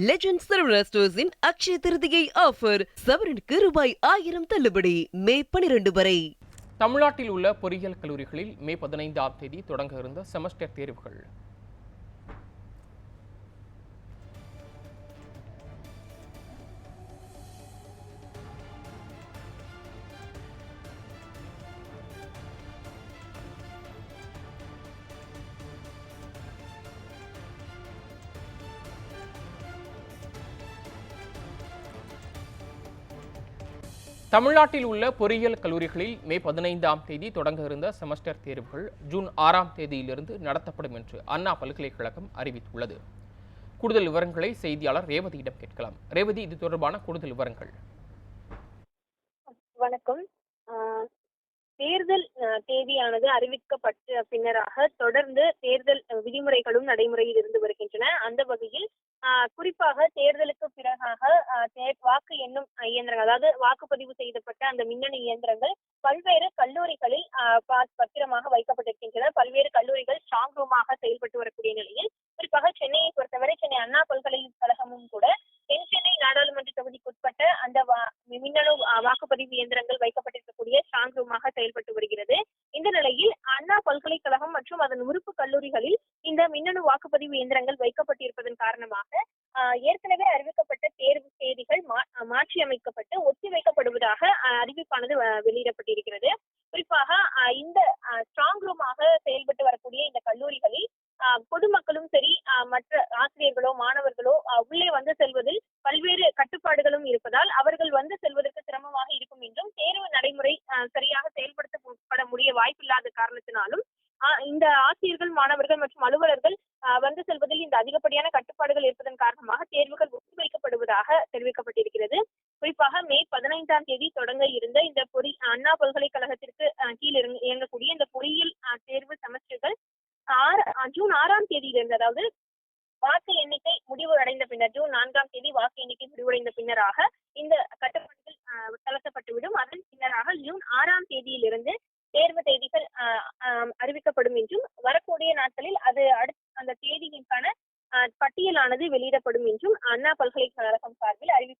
Legend Saravana ஸ்டோர்ஸின் Akshaya Tritiya offer சவரனுக்கு ரூபாய் ஆயிரம் தள்ளுபடி மே பனிரெண்டு வரை. தமிழ்நாட்டில் உள்ள பொறியியல் கல்லூரிகளில் மே பதினைந்தாம் தேதி தொடங்க இருந்த செமஸ்டர் தேர்வுகள். தமிழ்நாட்டில் உள்ள பொறியியல் கல்லூரிகளில் மே பதினைந்தாம் தேதி தொடங்க இருந்த செமஸ்டர் தேர்வுகள் ஜூன் ஆறாம் தேதியிலிருந்து நடத்தப்படும் என்று அண்ணா பல்கலைக்கழகம் அறிவித்துள்ளது. கூடுதல் விவரங்களை செய்தியாளர் ரேவதியிடம் கேட்கலாம். ரேவதி இது தொடர்பான கூடுதல் விவரங்கள். வணக்கம். ஆஹ் தேர்தல் ஆஹ் தேதியானது அறிவிக்கப்பட்ட பின்னராக தொடர்ந்து தேர்தல் அஹ், விதிமுறைகளும் நடைமுறையில் இருந்து வருகின்றன. அந்த வகையில் குறிப்பாக தேர்தலுக்கு பிறகாக தே- வாக்கு எண்ணும் இயந்திரங்கள் அதாவது வாக்குப்பதிவு செய்யப்பட்ட அந்த மின்னணு இயந்திரங்கள் பல்வேறு கல்லூரிகளில் பத்திரமாக வைக்கப்பட்டிருக்கின்றன. பல்வேறு கல்லூரிகள் ஸ்ட்ராங் ரூமாக செயல்பட்டு வரக்கூடிய நிலையில் குறிப்பாக சென்னையை பொறுத்தவரை சென்னை அண்ணா பல்கலைக்கழகமும் கூட தென் சென்னை நாடாளுமன்ற தொகுதிக்குட்பட்ட அந்த வா- மின்னணு வாக்குப்பதிவு இயந்திரங்கள் வைக்கப்பட்டிருக்கக்கூடிய ஸ்ட்ராங் ரூமாக செயல்பட்டு வருகிறது. இந்த நிலையில் அண்ணா பல்கலைக்கழகம் மற்றும் அதன் உறுப்பு கல்லூரிகளில் மின்னணு வாக்குப்பதிவு இயந்திரங்கள் வைக்கப்பட்டிருப்பதன் காரணமாக ஆஹ், ஏற்கனவே அறிவிக்கப்பட்ட தேர்வு தேதிகள் மா- மாற்றி அமைக்கப்பட்டு ஒத்திவைக்கப்படுவதாக வைக்கப்படுவதாக அறிவிப்பானது வெளியிடப்பட்டிருக்கிறது. குறிப்பாக இந்த ஸ்ட்ராங் ரூமாக செயல்பட்டு வரக்கூடிய இந்த கல்லூரிகளில் ஆஹ், பொதுமக்களும் சரி ஆஹ், மற்ற ஆசிரியர்களோ மாணவர்களோ உள்ளே வந்து செல்வதில் பல்வேறு கட்டுப்பாடுகளும் இருப்பதால் அவர்கள் வந்து செல்வதற்கு சிரமமாக இருக்கும் என்றும் தேர்வு நடைமுறை சரியாக செயல்படுத்தப்பட முடிய வாய்ப்பில்லாத காரணத்தினாலும் இந்த ஆசிரியர்கள் மாணவர்கள் மற்றும் அலுவலர்கள் வந்து செல்வதில் இந்த அதிகப்படியான கட்டுப்பாடுகள் இருப்பதன் காரணமாக தேர்வுகள் ஒத்திவைக்கப்படுவதாக தெரிவிக்கப்பட்டிருக்கிறது. குறிப்பாக மே பதினைந்தாம் தேதி தொடங்க இருந்த இந்த பொறி அண்ணா பல்கலைக்கழகத்திற்கு கீழ் இயங்கக்கூடிய இந்த பொறியியல் தேர்வு செமஸ்டர்கள் ஆறு ஜூன் ஆறாம் தேதியிலிருந்து அதாவது வாக்கு எண்ணிக்கை முடிவு அடைந்த பின்னர் ஜூன் நான்காம் தேதி வாக்கு எண்ணிக்கை முடிவடைந்த பின்னராக இந்த கட்டுப்பாடுகள் தளர்த்தப்பட்டுவிடும். அதன் பின்னராக ஜூன் ஆறாம் தேதியிலிருந்து தேர்வு தேதிகள் ஆஹ், அறிவிக்கப்படும் என்றும் வரக்கூடிய நாட்களில் அது அடுத்த அந்த தேதிகளுக்கான பட்டியலானது வெளியிடப்படும் என்றும் அண்ணா பல்கலைக்கழகம் சார்பில் அறிவி